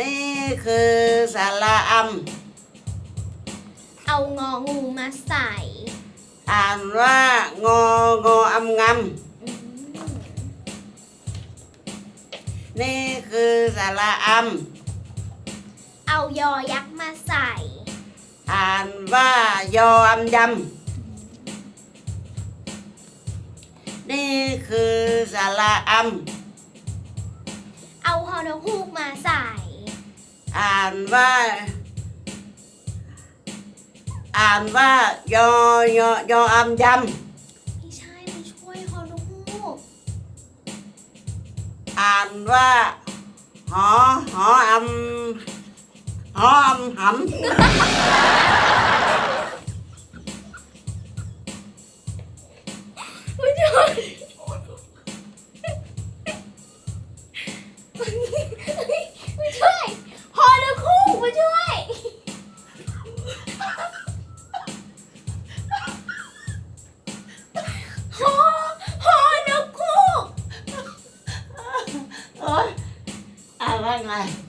นี่คือสาระอเอางองูมาใส่ำอ่านว่างองออำงอืมำนี่คือสาระอเอายอยักษ์มาใส่ำอ่านว่ายออำยำ นี่คือสาระอเอาฮอนกฮูกมาใส่ำ อ่านว่า อ่านว่ายอยอยออำยำไม่ใช่มันช่วยฮอนกฮูกอ่านว่าหอหออำหออำหำ อนก